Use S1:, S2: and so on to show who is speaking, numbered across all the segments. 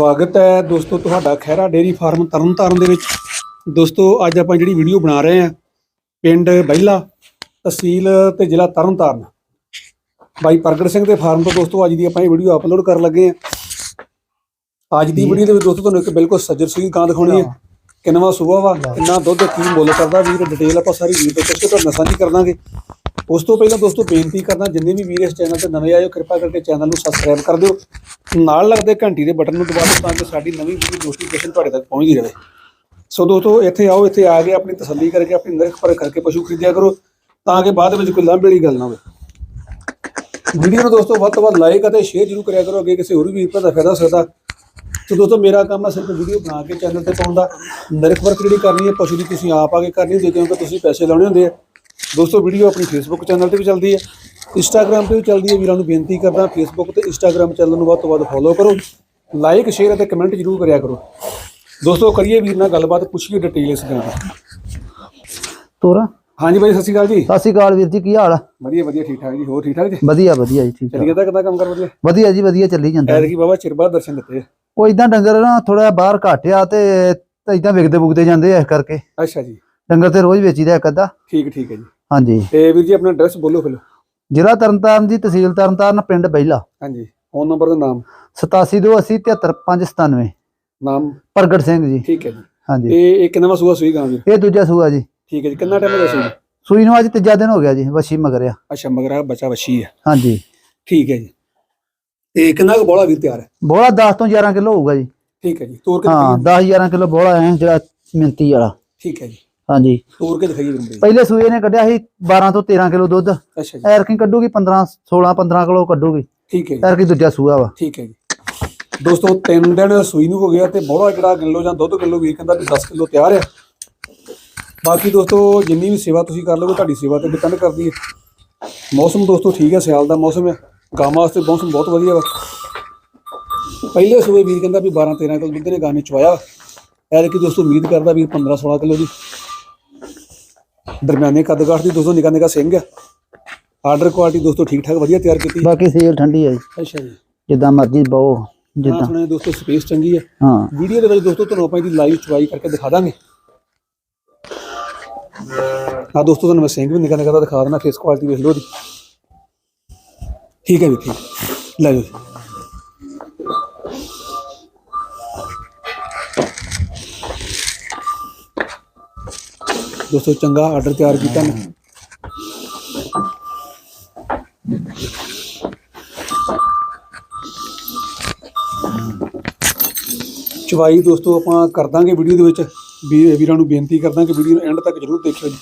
S1: ਸਵਾਗਤ ਹੈ ਦੋਸਤੋ ਤੁਹਾਡਾ ਖਹਿਰਾ ਡੇਰੀ ਫਾਰਮ ਤਰਨਤਾਰਨ ਦੇ ਵਿੱਚ। ਦੋਸਤੋ ਅੱਜ ਆਪਾਂ ਜਿਹੜੀ ਵੀਡੀਓ ਬਣਾ ਰਹੇ ਹਾਂ ਪਿੰਡ ਬਹਿਲਾ ਤਹਿਸੀਲ ਤੇ ਜ਼ਿਲ੍ਹਾ ਤਰਨਤਾਰਨ। ਬਾਈ ਪ੍ਰਗਟ ਸਿੰਘ ਦੇ ਫਾਰਮ ਤੋਂ ਦੋਸਤੋ ਅੱਜ ਦੀ ਆਪਾਂ ਇਹ ਵੀਡੀਓ ਅਪਲੋਡ ਕਰਨ ਲੱਗੇ ਹਾਂ। ਅੱਜ ਦੀ ਵੀਡੀਓ ਦੇ ਵਿੱਚ ਦੋਸਤੋ ਤੁਹਾਨੂੰ ਇੱਕ ਬਿਲਕੁਲ ਸੱਜਰ ਸੂਈ ਗਾਂ ਦਿਖਾਉਣੀ ਹੈ। ਕਿੰਨਵਾ ਸੂਆ ਵਾ ਕਿੰਨਾ ਦੁੱਧ ਕੀ ਮੁੱਲ ਕਰਦਾ ਵੀਰ ਡਿਟੇਲ ਆਪਾਂ ਸਾਰੀ ਵੀਡੀਓ ਤੇ ਤੁਹਾਨੂੰ ਸਾਂਝੀ ਕਰ ਦਾਂਗੇ। ਉਸ ਤੋਂ ਪਹਿਲਾਂ ਦੋਸਤੋ ਬੇਨਤੀ ਕਰਦਾ, ਜਿੰਨੇ ਵੀ ਵੀਰ ਇਸ ਚੈਨਲ ਤੇ ਨਵੇਂ ਆਏ ਹੋ, ਕਿਰਪਾ ਕਰਕੇ ਚੈਨਲ ਨੂੰ ਸਬਸਕ੍ਰਾਈਬ ਕਰ ਦਿਓ। ਨਾਲ ਲੱਗਦੇ ਘੰਟੀ ਦੇ ਬਟਨ ਨੂੰ ਦਬਾ ਦਿਓ ਤਾਂ ਕਿ ਸਾਡੀ ਨਵੀਂ ਵੀਡੀਓ ਨੋਟੀਫਿਕੇਸ਼ਨ ਤੁਹਾਡੇ ਤੱਕ ਪਹੁੰਚਦੀ ਰਹੇ। ਸੋ ਦੋਸਤੋ, ਇੱਥੇ ਆਓ, ਇੱਥੇ ਆ ਕੇ ਆਪਣੀ ਤਸੱਲੀ ਕਰਕੇ, ਆਪਣੀ ਨਿਰਖ ਪਰ ਕਰਕੇ ਪਸ਼ੂ ਖਰੀਦਿਆ ਕਰੋ, ਤਾਂ ਕਿ ਬਾਅਦ ਵਿੱਚ ਕੋਈ ਲਾਂਭੇ ਵਾਲੀ ਗੱਲ ਨਾ ਹੋਵੇ। ਵੀਡੀਓ ਨੂੰ ਦੋਸਤੋ ਵੱਧ ਤੋਂ ਵੱਧ ਲਾਈਕ ਅਤੇ ਸ਼ੇਅਰ ਜ਼ਰੂਰ ਕਰਿਆ ਕਰੋ, ਅੱਗੇ ਕਿਸੇ ਹੋਰ ਵੀ ਵੀਰ ਦਾ ਫਾਇਦਾ ਹੋ ਸਕਦਾ। ਸੋ ਦੋਸਤੋ, ਮੇਰਾ ਕੰਮ ਹੈ ਸਿਰਫ ਵੀਡੀਓ ਬਣਾ ਕੇ ਚੈਨਲ ਤੇ ਪਾਉਣ ਦਾ। ਨਿਰਖ ਵਰਕ ਜਿਹੜੀ ਕਰਨੀ ਹੈ, ਪਸ਼ੂ ਦੀ ਤੁਸੀਂ ਆਪ ਆ ਕੇ ਕਰਨੀ ਹੁੰਦੀ ਕਿਉਂਕਿ ਤੁਸੀਂ ਪੈਸੇ ਲਾਉਣੇ ਹੁੰਦੇ ਆ। ਦੋਸਤੋ ਵੀਡੀਓ ਆਪਣੀ ਫੇਸਬੁੱਕ ਚੈਨਲ ਤੇ ਵੀ ਚੱਲਦੀ ਹੈ। ਇੰਸਟਾਗ੍ਰam ਤੇ ਵੀ ਚੱਲਦੀ ਹੈ। ਵੀਰਾਂ ਨੂੰ ਬੇਨਤੀ ਕਰਦਾ ਫੇਸਬੁੱਕ ਤੇ ਇੰਸਟਾਗ੍ਰam ਚੈਨਲ ਨੂੰ ਵੱਧ ਤੋਂ ਵੱਧ ਫੋਲੋ ਕਰੋ। ਲਾਈਕ ਸ਼ੇਅਰ ਅਤੇ ਕਮੈਂਟ ਜ਼ਰੂਰ ਕਰਿਆ ਕਰੋ। ਦੋਸਤੋ ਕਰੀਏ ਵੀਰ ਨਾਲ ਗੱਲਬਾਤ ਪੁੱਛੀਏ ਡਿਟੇਲ ਇਸ ਗੱਲ ਦੀ।
S2: ਤੋਰਾ?
S1: ਹਾਂਜੀ ਬਾਈ ਸਤਿ ਸ਼੍ਰੀ ਅਕਾਲ ਜੀ।
S2: ਸਤਿ ਸ਼੍ਰੀ ਅਕਾਲ ਵੀਰ ਜੀ ਕੀ ਹਾਲ ਆ?
S1: ਵਧੀਆ ਵਧੀਆ ਠੀਕ ਠਾਕ ਜੀ। ਹੋਰ ਠੀਕ ਠਾਕ ਜੀ?
S2: ਵਧੀਆ ਵਧੀਆ ਜੀ ਠੀਕ
S1: ਚੱਲੀਏ ਤਾਂ ਕਿਦਾਂ ਕੰਮ ਕਰ ਵਧੀਆ?
S2: ਵਧੀਆ ਜੀ ਵਧੀਆ ਚੱਲੀ ਜਾਂਦਾ।
S1: ਐਤਕੀ ਬਾਬਾ ਚਿਰਬਾ ਦਰਸ਼ਨ ਦਿੱਤੇ
S2: ਉਹ ਇਦਾਂ ਡੰਗਰ ਨਾ ਥੋੜਾ ਬਾਹਰ ਘਟਿਆ ਤੇ ਇਦਾਂ ਵਿਕਦੇ ਬੁਕਦੇ ਜਾਂਦੇ ਇਸ ਕਰਕੇ।
S1: ਅੱਛਾ ਜੀ।
S2: ਡੰਗਰ ਤੇ ਰੋਜ਼ ਵੇਚੀਦਾ ਇੱਕ ਅੱਧਾ।
S1: ਠੀਕ ਠੀਕ ਹੈ ਜੀ।
S2: ਹਾਂਜੀ।
S1: ਤੇ ਵੀਰ ਜੀ ਆਪਣਾ ਐਡਰੈਸ ਬੋਲੋ ਫਿਰ।
S2: ਜ਼ਿਲ੍ਹਾ ਤਰਨਤਾਰਨ ਦੀ ਤਹਿਸੀਲ ਤਰਨਤਾਰਨ ਪਿੰਡ ਬਹਿਲਾ।
S1: ਹਾਂਜੀ। ਫੋਨ ਨੰਬਰ ਦਾ ਨਾਮ
S2: 8728073597
S1: ਨਾਮ।
S2: ਪ੍ਰਗਟ ਸਿੰਘ ਜੀ।
S1: ਠੀਕ ਹੈ ਜੀ।
S2: ਹਾਂਜੀ।
S1: ਇਹ ਇਹ ਕਿੰਨਾ ਸੂਆ ਸੂਈ ਗਾਂ ਵੀਰ
S2: ਇਹ ਦੂਜਾ ਸੂਆ ਜੀ।
S1: ਠੀਕ ਹੈ ਜੀ। ਕਿੰਨਾ ਟਾਈਮ ਗਿਆ ਸੂਈ?
S2: ਸੂਈ ਨੂੰ ਅੱਜ ਤੀਜਾ ਦਿਨ ਹੋ ਗਿਆ ਜੀ ਵਸ਼ੀ ਮਗਰਿਆ
S1: ਅੱਛਾ ਮਗਰ ਬੱਚਾ ਵੱਛੀ ਹੈ
S2: ਹਾਂਜੀ।
S1: ਠੀਕ ਹੈ ਜੀ। ਤੇ ਕਿੰਨਾ ਕੁ ਬੋਲਾ ਵੀਰ ਤਿਆਰ ਹੈ?
S2: ਬੋਲਾ 10 ਤੋਂ 11 ਕਿਲੋ ਹੋਊਗਾ ਜੀ।
S1: ਠੀਕ ਹੈ ਜੀ। ਤੋਰ ਕੇ
S2: ਹਾਂ?
S1: ਦਿਖਾਈਏ
S2: 10 11 ਕਿਲੋ ਬੋਲਾ ਹੈ ਜਿਹੜਾ ਮਿੰਤੀ ਵਾਲਾ।
S1: ਠੀਕ ਹੈ ਜੀ।
S2: ਹਾਂਜੀ।
S1: ਤੋਰ ਕੇ ਦਿਖਾਈਏ ਮੇਰੀ।
S2: ਪਹਿਲੇ ਸੂਏ ਨੇ ਕੱਢਿਆ ਸੀ 12 ਤੋਂ 13 ਕਿਲੋ ਦੁੱਧ।
S1: ਅੱਛਾ ਜੀ।
S2: ਐਰਕੀ ਕੱਢੂਗੀ 15 16 15 ਕਿਲੋ ਕੱਢੂਗੀ।
S1: ਠੀਕ ਹੈ ਜੀ।
S2: ਐਰਕੀ ਦੂਜਾ ਸੂਆ ਵਾ।
S1: ਠੀਕ ਹੈ ਜੀ। ਦੋਸਤੋ ਤਿੰਨ ਦਿਨ ਸੂਈ ਨੂੰ ਹੋ ਗਿਆ ਤੇ ਬੋਲਾ ਜਿਹੜਾ ਕਿਲੋ ਜਾਂ ਦੁੱਧ ਕਿਲੋ ਵੀਰ ਕਹਿੰਦਾ ਵੀ 10 ਕਿਲੋ ਤਿਆਰ ਆ। ਬਾਕੀ ਦੋਸਤੋ ਜਿੰਨੀ ਵੀ ਸੇਵਾ ਤੁਸੀਂ ਕਰ ਲਓਗੇ ਤੁਹਾਡੀ ਸੇਵਾ ਤੇ ਡਿਪੈਂਡ ਕਰਦੀ ਹੈ। ਮੌਸਮ ਦੋਸਤੋ ਠੀਕ ਹੈ ਸਿਆਲ ਦਾ ਮੌਸਮ ਹੈ। ਗਾਵਾਂ ਵਾਸਤੇ ਮੌਸਮ ਬਹੁਤ ਵਧੀਆ ਵਾ। ਪਹਿਲੇ ਸੂਏ ਵੀਰ ਕਹਿੰਦਾ ਵੀ 12 13 ਕਿਲੋ ਦੁੱਧ ਨੇ ਗਾਂ ਨੇ ਚਵਾਇਆ ਐਰ ਕਿ ਦੋਸਤੋ ਉਮੀਦ ਕਰਦਾ ਵੀ 15 16 ਕਿਲੋ ਦੀ। ਦਰਮਿਆਨੇ ਕੱਦ ਕਾਠ ਦੀ ਦੋਸਤੋ ਨਿਕਾ ਨਿਕਾ ਸਿੰਘ ਆ। ਆਰਡਰ ਕੁਆਲਿਟੀ ਦੋਸਤੋ ਠੀਕ ਠਾਕ ਵਧੀਆ ਤਿਆਰ ਕੀਤੀ
S2: ਬਾਕੀ ਸੇਲ ਠੰਡੀ ਹੈ ਜੀ।
S1: ਅੱਛਾ ਜੀ।
S2: ਜਿੱਦਾਂ ਮਰਜ਼ੀ ਬਹੁ
S1: ਹਾਂ
S2: ਜਿੱਦਾਂ।
S1: ਸੁਣਿਆ ਦੋਸਤੋ ਸਪੇਸ ਚੰਗੀ ਹੈ
S2: ਹਾਂ।
S1: ਵੀਡੀਓ ਦੇ ਵਿੱਚ ਦੋਸਤੋ ਤੁਹਾਨੂੰ ਆਪਾਂ ਇਹਦੀ ਲਾਈਵ ਚੁਆਈ ਕਰਕੇ ਦਿਖਾ ਦਾਂਗੇ। ਆ ਦੋਸਤੋ ਤੁਹਾਨੂੰ ਮੈਂ ਸਿੰਘ ਵੀ ਨਿਕਾ ਨਿਕਾ ਦਾ ਦਿਖਾ ਦੇਣਾ ਫੇਸ ਕੁਆਲਿਟੀ ਵੇਖ ਲਓ ਦੀ ਠੀਕ ਹੈ ਵੀ ਠੀਕ। ਲੈ ਜਾਓ ਦੋਸਤੋ ਚੰਗਾ ਆਰਡਰ ਤਿਆਰ ਕੀਤਾ ਨੇ ਚਵਾਈ ਦੋਸਤੋ ਆਪਾਂ ਕਰ ਦਾਂਗੇ ਵੀਡੀਓ ਦੇ ਵਿੱਚ। ਵੀਰਾਂ ਨੂੰ ਬੇਨਤੀ ਕਰਦਾ ਕਿ ਵੀਡੀਓ ਨੂੰ ਐਂਡ ਤੱਕ ਜਰੂਰ ਦੇਖਿਓ ਜੀ।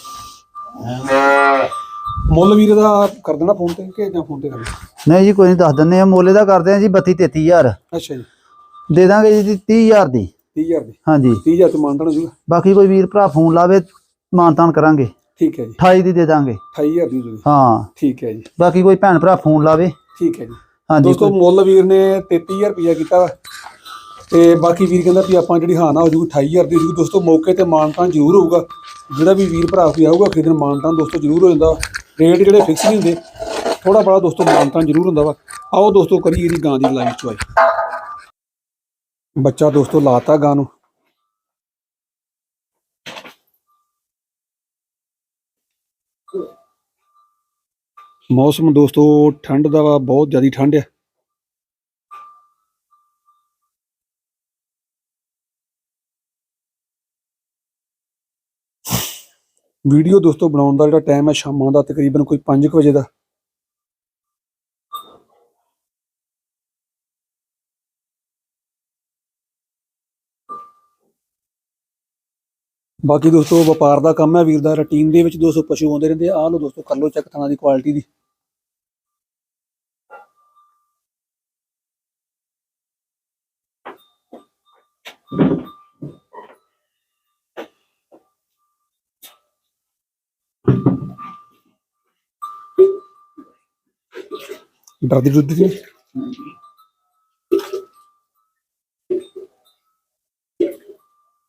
S1: ਮੁੱਲ ਵੀਰ ਦਾ ਕਰ ਦੇਣਾ ਫੋਨ ਤੇ ਕਿ ਜਾਂ ਫੋਨ ਤੇ ਕਰਨਾ
S2: ਨਹੀਂ ਜੀ ਕੋਈ ਨਹੀਂ ਦੱਸ ਦਿੰਨੇ ਆ। ਮੋਲੇ ਦਾ ਕਰਦੇ ਆ ਜੀ 32 33000
S1: ਅੱਛਾ ਜੀ।
S2: ਦੇ ਦਾਂਗੇ ਜੀ 30000 ਦੀ।
S1: 30000 ਦੀ।
S2: ਹਾਂਜੀ।
S1: 30000 ਤੇ ਹੋ ਜੂਗਾ
S2: ਬਾਕੀ ਕੋਈ ਵੀਰ ਭਰਾ ਫੋਨ ਲਾਵੇ ਮਾਨਤਾਨ ਕਰਾਂਗੇ।
S1: ਠੀਕ ਹੈ ਜੀ।
S2: 28 ਦੀ ਦੇ ਦਾਂਗੇ।
S1: 28000 ਦੀ ਹੋ। ਠੀਕ ਹੈ ਜੀ।
S2: ਬਾਕੀ ਕੋਈ ਭੈਣ ਭਰਾ ਫੋਨ ਲਾਵੇ।
S1: ਠੀਕ ਹੈ ਜੀ।
S2: ਹਾਂਜੀ
S1: ਦੋਸਤੋ ਮੁੱਲ ਵੀਰ ਨੇ 33000 ਰੁਪਇਆ ਕੀਤਾ ਵਾ। ਤੇ ਬਾਕੀ ਵੀਰ ਕਹਿੰਦਾ ਵੀ ਆਪਾਂ ਜਿਹੜੀ ਹਾਂ ਨਾ ਹੋ ਜੂਗੀ 28000 ਦੀ ਜੂਗੀ ਦੋਸਤੋ ਮੌਕੇ ਤੇ ਮਾਨਤਾਨ ਜ਼ਰੂਰ ਹੋਊਗਾ। ਜਿਹੜਾ ਵੀ ਵੀਰ ਭਰਾ ਕੋਈ ਆਊਗਾ ਖਰੀਦਣ ਮਾਨਤਾਨ ਦੋਸਤੋ ਜ਼ਰੂਰ ਹੋ ਜਾਂਦਾ ਰੇਟ ਜਿਹੜੇ ਫਿਕਸ ਨਹੀਂ ਹੁੰਦੇ ਥੋੜਾ ਬੜਾ ਦੋਸਤੋ ਮਾਨਤਾਨ ਜ਼ਰੂਰ ਹੁੰਦਾ ਵਾ। ਆਓ ਦੋਸਤੋ ਕਰੀਏ ਇਹਦੀ ਗਾਂ ਦੀ ਲਾਈਵ ਚੁਆਈ। ਬੱਚਾ ਦੋਸਤੋ ਲਾਤਾ ਗਾਂ ਨੂੰ। ਮੌਸਮ ਦੋਸਤੋ, ਠੰਡ ਦਾ ਵਾ ਬਹੁਤ ਜ਼ਿਆਦਾ ਠੰਡ ਆ। ਵੀਡੀਓ ਦੋਸਤੋ, ਬਣਾਉਣ ਦਾ ਜਿਹੜਾ ਟਾਈਮ ਹੈ ਸ਼ਾਮਾਂ ਦਾ ਤਕਰੀਬਨ ਕੋਈ 5 ਵਜੇ ਦਾ। ਬਾਕੀ ਦੋਸਤੋ, ਵਪਾਰ ਦਾ ਕੰਮ ਹੈ ਵੀਰ ਦਾ ਰੁਟੀਨ ਦੇ ਵਿੱਚ ਦੋਸਤੋ, ਪਸ਼ੂ ਆਉਂਦੇ ਰਹਿੰਦੇ ਆ। ਆਹ ਲਓ ਦੋਸਤੋ, ਕਰ ਲਓ ਚੈੱਕ ਥਾਣਾ ਦੀ ਕੁਆਲਿਟੀ ਦੀ। ਡਰਦੀ ਡਰਦੀ ਨਹੀਂ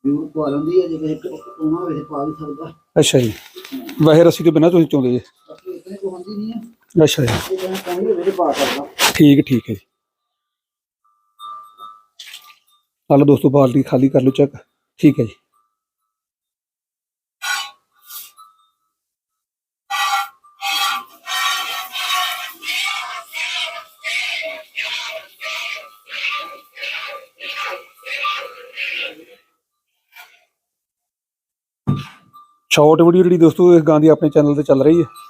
S2: ਜੂਰ ਪਾ ਲੈਂਦੀ ਹੈ ਜੇ ਕਿਸੇ ਕੋਣਾ ਵੇਲੇ ਪਾ ਵੀ ਸਕਦਾ
S1: ਅੱਛਾ ਜੀ ਵੈਸੇ ਰੱਸੀ ਤੋਂ ਬਿਨਾਂ ਤੁਸੀਂ ਚਾਹੁੰਦੇ ਜੀ
S2: ਬਾਕੀ ਇਤਨੇ ਕੋ ਹੁੰਦੀ ਨਹੀਂ ਹੈ
S1: ਅੱਛਾ ਜੀ
S2: ਇਹ ਕਹਿੰਦਾ ਕਹਿੰਦੇ ਵੇਲੇ ਪਾ ਸਕਦਾ
S1: ਠੀਕ ਠੀਕ ਹੈ ਜੀ ਹਲੋ ਦੋਸਤੋ ਬਾਲਟੀ ਖਾਲੀ ਕਰ ਲਓ ਚੈੱਕ ਠੀਕ ਹੈ ਜੀ। ਸ਼ਾਰਟ ਵੀਡੀਓ ਜਿਹੜੀ ਦੋਸਤੋ ਇਸ ਗਾਂ ਦੀ ਆਪਣੇ ਚੈਨਲ ਤੇ ਚੱਲ ਰਹੀ ਹੈ।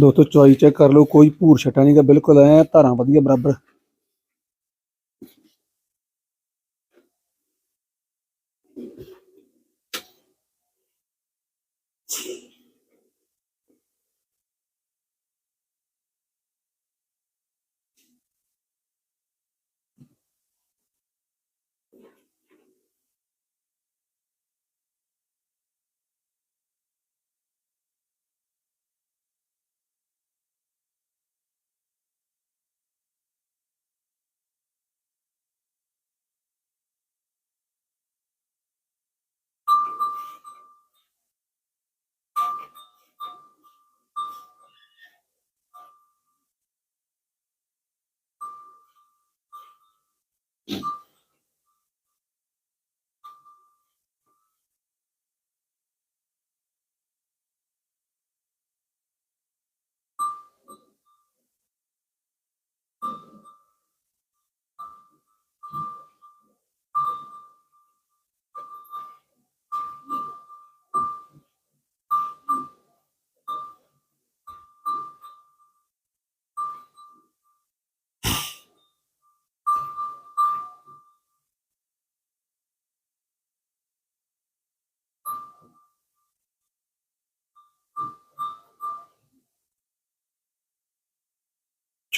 S1: ਦੋਸਤੋ ਚੁਆਈ ਚੈੱਕ ਕਰ ਲਓ ਕੋਈ ਭੂਰ ਛਟਾ ਨਹੀਂਗਾ ਬਿਲਕੁਲ ਐ ਧਾਰਾਂ ਵਧੀਆ ਬਰਾਬਰ।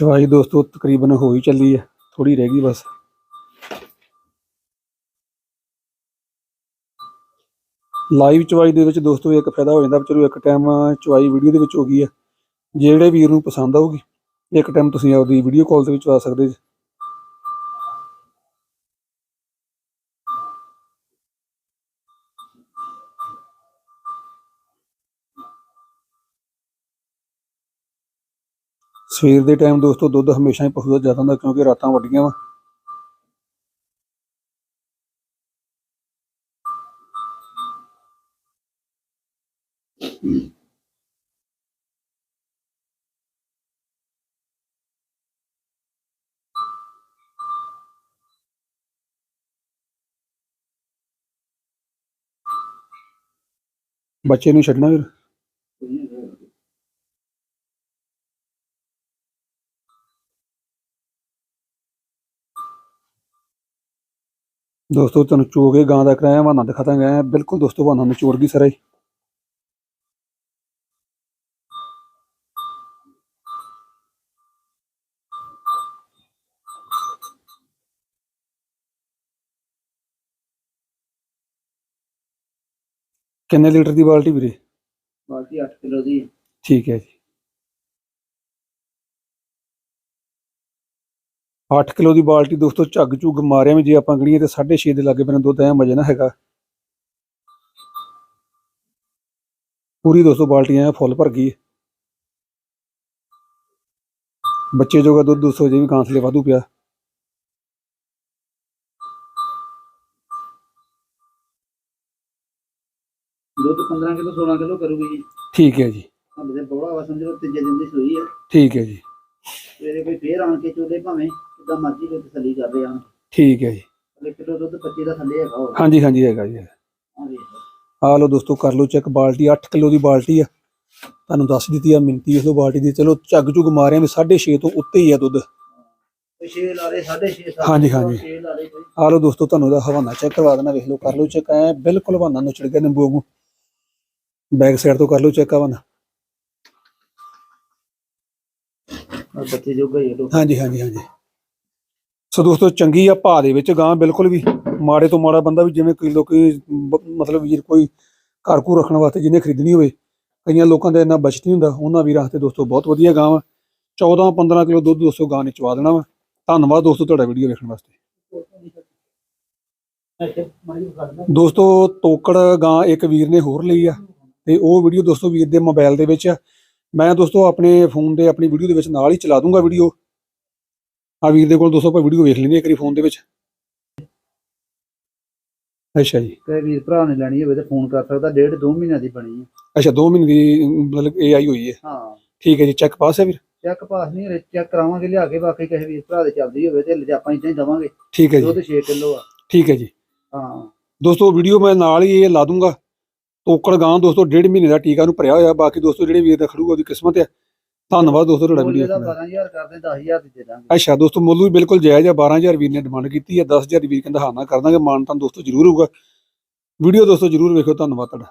S1: ਚਵਾਈ ਦੋਸਤੋ, ਤਕਰੀਬਨ ਹੋ ਹੀ ਚੱਲੀ ਹੈ ਥੋੜੀ ਰਹਿ ਗਈ ਬਸ। ਲਾਈਵ ਚਵਾਈ ਦੇ ਵਿੱਚ ਦੋਸਤੋ, ਇੱਕ ਫਾਇਦਾ ਹੋ ਜਾਂਦਾ ਵੀ ਚਲੋ ਇੱਕ ਟਾਈਮ ਚਵਾਈ ਵੀਡੀਓ ਦੇ ਵਿੱਚ ਹੋ ਗਈ ਹੈ ਜਿਹੜੇ ਵੀਰ ਨੂੰ ਪਸੰਦ ਆਊਗੀ, ਇੱਕ ਟਾਈਮ ਤੁਸੀਂ ਆਪਦੀ ਵੀਡੀਓ ਕਾਲ ਦੇ ਵਿੱਚ ਆ ਸਕਦੇ ਜੀ। ਸਵੇਰ ਦੇ ਟਾਈਮ ਦੋਸਤੋ, ਦੁੱਧ ਹਮੇਸ਼ਾ ਹੀ ਪਸ਼ੂ ਦਾ ਜ਼ਿਆਦਾ ਹੁੰਦਾ ਕਿਉਂਕਿ ਰਾਤਾਂ ਵੱਡੀਆਂ ਵਾ। ਬੱਚੇ ਨੂੰ ਛੱਡਣਾ ਫਿਰ? ਦੋਸਤੋ ਤੁਹਾਨੂੰ ਚੋ ਕੇ ਗਾਂ ਦਾ ਕਰਾਇਆ ਵਾਨਾ ਦਿਖਾਤਾ ਗਿਆ ਬਿਲਕੁਲ ਦੋਸਤੋ ਵਾਨਾ ਨਿਚੋੜ ਗਈ ਸਾਰਾ ਕਿੰਨੇ ਲੀਟਰ ਦੀ ਬਾਲਟੀ ਵੀਰੇ?
S2: ਬਾਲਟੀ 8 ਕਿਲੋ ਦੀ
S1: ਠੀਕ ਹੈ ਜੀ। 8 ਕਿਲੋ ਦੀ ਬਾਲਟੀ ਦੋਸਤੋ ਝੱਗ ਝੁੱਗ ਮਾਰਿਆ ਵੀ ਜੇ ਆਪਾਂ ਗਣੀਏ ਤੇ 6.5 ਦੇ ਲਾਗੇ ਬਿਨਾਂ ਦੁੱਧ ਐ ਮਜੇ ਨਾ ਹੈਗਾ। ਪੂਰੀ ਦੋਸਤੋ ਬਾਲਟੀ ਐ ਫੁੱਲ ਭਰ ਗਈ। ਹੈ। ਬੱਚੇ ਜੋਗਾ ਦੁੱਧ 200 ਜੇ ਵੀ ਕਾਂਸਲੇ ਵਾਧੂ ਪਿਆ।
S2: ਦੁੱਧ 15 ਕਿਲੋ 16 ਕਿਲੋ ਕਰੂਗੀ ਜੀ।
S1: ਠੀਕ ਹੈ ਜੀ।
S2: ਤੇ ਬੋੜਾ ਵਾ ਸਮਝੋ ਤੀਜੇ ਦਿਨ ਦੀ ਸੂਈ ਹੈ
S1: ਠੀਕ ਹੈ ਜੀ।
S2: ਸਵੇਰੇ ਕੋਈ ਫੇਰ ਆਣ ਕੇ ਚੋਲੇ ਭਾਵੇਂ। ਕਿਦਾਂ ਮਰਜ਼ੀ ਕੋਈ ਤਸੱਲੀ ਕਰ ਰਹੇ ਆ
S1: ਠੀਕ ਹੈ ਜੀ।
S2: ਅਲੇ ਕਿਲੋ ਦੁੱਧ 25 ਦਾ ਥੱਲੇ ਹੈਗਾ ਹੋਰ।
S1: ਹਾਂਜੀ ਹਾਂਜੀ ਹੈਗਾ ਜੀ
S2: ਵੇਖ
S1: ਆ ਲਓ ਦੋਸਤੋ ਕਰ ਲਓ ਚੈੱਕ ਬਾਲਟੀ 8 ਕਿਲੋ ਦੀ ਬਾਲਟੀ ਆ। ਤੁਹਾਨੂੰ ਦੱਸ ਦਿੱਤੀ ਆ ਮਿੰਤੀ ਇਸ ਲੋ ਬਾਲਟੀ ਦੀ। ਚਲੋ ਝੱਗ ਝੁੱਗ ਮਾਰਿਆ ਵੀ 6.5 ਤੋਂ ਉੱਤੇ ਹੀ ਆ ਦੁੱਧ।
S2: ਕੋਈ 6 ਲਾ ਲੇ 6.5 7
S1: ਹਾਂਜੀ, ਹਾਂਜੀ।
S2: 6 ਲਾ ਲੇ ਕੋਈ।
S1: ਆ ਲਓ ਦੋਸਤੋ ਤੁਹਾਨੂੰ ਇਹਦਾ ਹਵਾਨਾ ਚੈੱਕ ਕਰਵਾ ਦੇਣਾ ਵੇਖ ਲਓ ਕਰ ਲਓ ਚੈੱਕ ਐ ਬਿਲਕੁਲ ਹਵਾਨਾ ਨੁਚੜ ਗਿਆ ਨਿੰਬੂ ਵਾਂਗੂ। ਬੈਕ ਸਾਈਡ ਤੋਂ ਕਰ ਲਓ ਚੈੱਕ ਹਵਾਨਾ।
S2: ਬੱਚੇ ਜੋਗਾ ਹੀ ਹੈ
S1: ਹਾਂਜੀ ਹਾਂਜੀ ਹਾਂਜੀ। ਸੋ ਦੋਸਤੋ, ਚੰਗੀ ਆ ਭਾਅ ਦੇ ਵਿੱਚ ਗਾਂ ਬਿਲਕੁਲ ਵੀ। ਮਾੜੇ ਤੋਂ ਮਾੜਾ ਬੰਦਾ ਵੀ ਜਿਵੇਂ ਕਈ ਲੋਕੀ ਮਤਲਬ ਵੀਰ ਕੋਈ ਘਰ ਘੂ ਰੱਖਣ ਵਾਸਤੇ ਜਿਹਨੇ ਖਰੀਦਣੀ ਹੋਵੇ, ਕਈਆਂ ਲੋਕਾਂ ਦਾ ਇੰਨਾ ਬਚਤ ਨਹੀਂ ਹੁੰਦਾ। ਉਹਨਾਂ ਵੀਰਾਂ 'ਤੇ ਦੋਸਤੋ, ਬਹੁਤ ਵਧੀਆ ਗਾਂ ਵਾ। 14 15 ਕਿਲੋ ਦੁੱਧ ਦੋਸਤੋ ਗਾਂ ਨੇ ਚਵਾ ਦੇਣਾ ਵਾ। ਧੰਨਵਾਦ ਦੋਸਤੋ ਤੁਹਾਡਾ ਵੀਡੀਓ ਵੇਖਣ ਵਾਸਤੇ। ਦੋਸਤੋ, ਤੋਕੜ ਗਾਂ ਇੱਕ ਵੀਰ ਨੇ ਹੋਰ ਲਈ ਆ ਤੇ ਉਹ ਵੀਡੀਓ ਦੋਸਤੋ ਵੀਰ ਦੇ ਮੋਬਾਈਲ ਦੇ ਵਿੱਚ ਆ। ਮੈਂ ਦੋਸਤੋ ਆਪਣੇ ਫੋਨ ਦੇ ਆਪਣੀ ਵੀਡੀਓ ਦੇ ਵਿੱਚ ਨਾਲ ਹੀ ਚਲਾ ਦੂੰਗਾ ਵੀਡੀਓ। ਆ ਵੀਰ ਦੇ ਕੋਲ ਦੋਸਤੋ ਆਪਾਂ ਵੀਡੀਓ ਵੇਖ ਲੈਂਦੇ ਇੱਕ ਵਾਰੀ ਫੋਨ ਦੇ ਵਿੱਚ। ਅੱਛਾ ਜੀ।
S2: ਕਹੇ ਵੀਰ ਭਰਾ ਨੇ ਲੈਣੀ ਹੋਵੇ ਤੇ ਫੋਨ ਕਰ ਸਕਦਾ ਡੇਢ ਦੋ ਮਹੀਨਿਆਂ ਦੀ ਬਣੀ ਹੈ
S1: ਅੱਛਾ 2 ਮਹੀਨੇ ਦੀ ਮਤਲਬ ਇਹ ਆਈ ਹੋਈ ਹੈ।
S2: ਹਾਂ।
S1: ਠੀਕ ਹੈ ਜੀ ਚੈੱਕ ਪਾਸ ਹੈ ਵੀਰ?
S2: ਚੈੱਕ ਪਾਸ ਨਹੀਂ ਚੈੱਕ ਕਰਾਵਾਂਗੇ ਲਿਆ ਕੇ ਬਾਕੀ ਕਿਸੇ ਵੀਰ ਭਰਾ ਦੇ ਚੱਲਦੀ ਹੋਵੇ ਤੇ ਲਿਜਾਪਾਂ ਇਦਾਂ ਹੀ ਦਵਾਂਗੇ।
S1: ਠੀਕ ਹੈ ਜੀ।
S2: ਦੁੱਧ 6 ਕਿਲੋ ਆ।
S1: ਠੀਕ ਹੈ ਜੀ।
S2: ਹਾਂ।
S1: ਦੋਸਤੋ ਵੀਡੀਓ ਮੈਂ ਨਾਲ ਹੀ ਇਹ ਲਾ ਦੂੰਗਾ। ਤੋਕੜ ਗਾਂ ਦੋਸਤੋ ਡੇਢ ਮਹੀਨੇ ਦਾ ਟੀਕਾ ਨੂੰ ਭਰਿਆ ਹੋਇਆ ਬਾਕੀ ਦੋਸਤੋ ਜਿਹੜੇ ਵੀਰ ਦਾ ਖੜੂਗਾ ਉਹਦੀ ਕਿਸਮਤ ਹੈ ਧੰਨਵਾਦ ਦੋਸਤੋ ਤੁਹਾਡਾ ਵੀਡੀਓ
S2: ਇਹਦਾ
S1: ਦੇਖਣ ਦਾ।
S2: 12000 ਕਰਦੇ 10000 ਦੀ ਦੇ ਦਾਂਗੇ।
S1: ਅੱਛਾ ਦੋਸਤੋ ਮੁੱਲ ਵੀ ਬਿਲਕੁਲ ਜਾਇਜ਼ ਹੈ 12000 ਵੀਰ ਨੇ ਡਿਮਾਂਡ ਕੀਤੀ ਹੈ 10000 ਵੀਰ ਕਹਿੰਦਾ ਹਾਂ ਨਾ ਕਰ ਦਾਂਗੇ ਮਾਨ ਤਾਂ ਦੋਸਤੋ ਜ਼ਰੂਰ ਹੋਊਗਾ। ਵੀਡੀਓ ਦੋਸਤੋ ਜ਼ਰੂਰ ਵੇਖਿਓ ਧੰਨਵਾਦ ਤੁਹਾਡਾ।